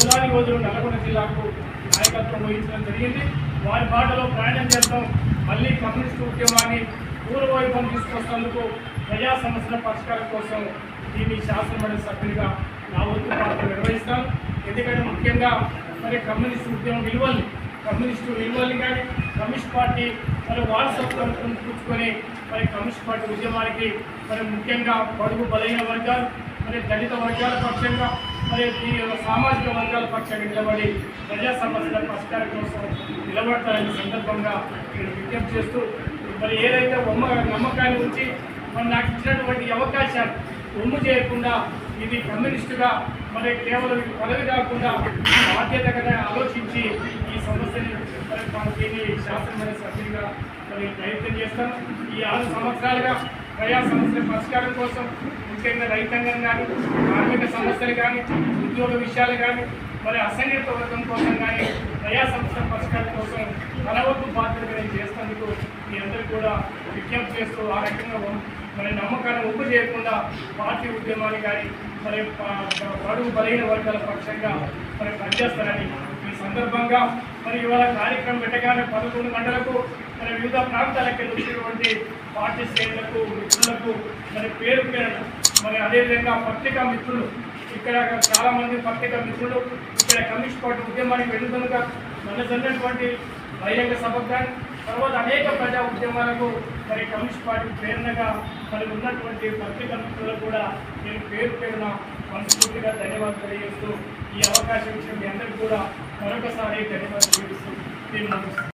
యోధాని రోజు నల్గొండ జిల్లాకు నాయకత్వం వహించడం జరిగింది. వారి బాటలో ప్రయాణం చేద్దాం. మళ్ళీ కమ్యూనిస్టు ఉద్యమాన్ని పూర్వవైభవం తీసుకొస్తున్నందుకు ప్రజా సమస్యల పరిష్కారం కోసం దీన్ని శాసనమండలి సభ్యుడిగా నా వంతు పాత్ర నిర్వహిస్తాను ఎందుకంటే ముఖ్యంగా మరి కమ్యూనిస్టు ఉద్యమం విలువల్ని కమ్యూనిస్టు విలువల్ని కానీ కమ్యూనిస్ట్ పార్టీ మరి వారసత్వం పుచ్చుకొని మరి కమ్యూనిస్ట్ పార్టీ ఉద్యమానికి మరి ముఖ్యంగా పడుగు బలైన వర్గాలు మరి దళిత వర్గాల పక్షంగా మరి ఈ సామాజిక వర్గాల పక్షాన్ని నిలబడి ప్రజా సమస్యల పరిష్కారం కోసం నిలబడతారనే సందర్భంగా నేను విజ్ఞప్తి చేస్తూ మరి ఏదైతే బొమ్మ నమ్మకాన్ని ఉంచి మరి నాకు ఇచ్చినటువంటి అవకాశాన్ని ఒమ్ము చేయకుండా ఇది కమ్యూనిస్టుగా మరి కేవలం ఇది పదవి కాకుండా బాధ్యతగా ఆలోచించి ఈ సమస్యని మరి మనం దీన్ని శాసనమైన సభ్యులుగా మరి ప్రయత్నం చేస్తాను. ఈ ఆరు సంవత్సరాలుగా ప్రజా సమస్యల పరిష్కారం కోసం ముఖ్యంగా రైతాంగం కానీ కార్మిక సమస్యలు కానీ ఉద్యోగ విషయాలు కానీ మరి అసంఘటిత వర్గం కోసం కానీ ప్రజా సమస్యల పరిష్కారం కోసం తనవద్దు బాధ్యతగా నేను చేస్తున్నందుకు మీ అందరూ కూడా విజ్ఞప్తి చేస్తూ ఆ రకంగా మరి నమ్మకాన్ని ఉప్పు చేయకుండా పార్టీ ఉద్యమాన్ని కానీ మరి ప- బడుగు బలహీన వర్గాల పక్షంగా మరి పనిచేస్తారని సందర్భంగా మరి ఇవాళ కార్యక్రమం పెట్టగానే పదకొండు గంటలకు మరి వివిధ ప్రాంతాలకు వచ్చినటువంటి పార్టీ శ్రేణులకు మిత్రులకు మరి పేరు పేరు మరి అదేవిధంగా పత్రికా మిత్రులు ఇక్కడ చాలామంది పత్రికా మిత్రులు ఇక్కడ కమ్యూనిస్ట్ పార్టీ ఉద్యమానికి వెళ్తుండగా మన జరిగినటువంటి బహిరంగ సభకు కానీ తర్వాత అనేక ప్రజా ఉద్యమాలకు మరి కమ్యూనిస్ట్ పార్టీ ప్రేరణగా మరి ఉన్నటువంటి పత్రికా మిత్రులకు కూడా నేను పేరు పేరున మనస్ఫూర్తిగా ధన్యవాదాలు తెలియజేస్తూ ఈ అవకాశం ఇచ్చిన మీ అందరికీ కూడా మరొకసారి ధన్యవాదాలు తెలియజేస్తూ నేను నమస్కారం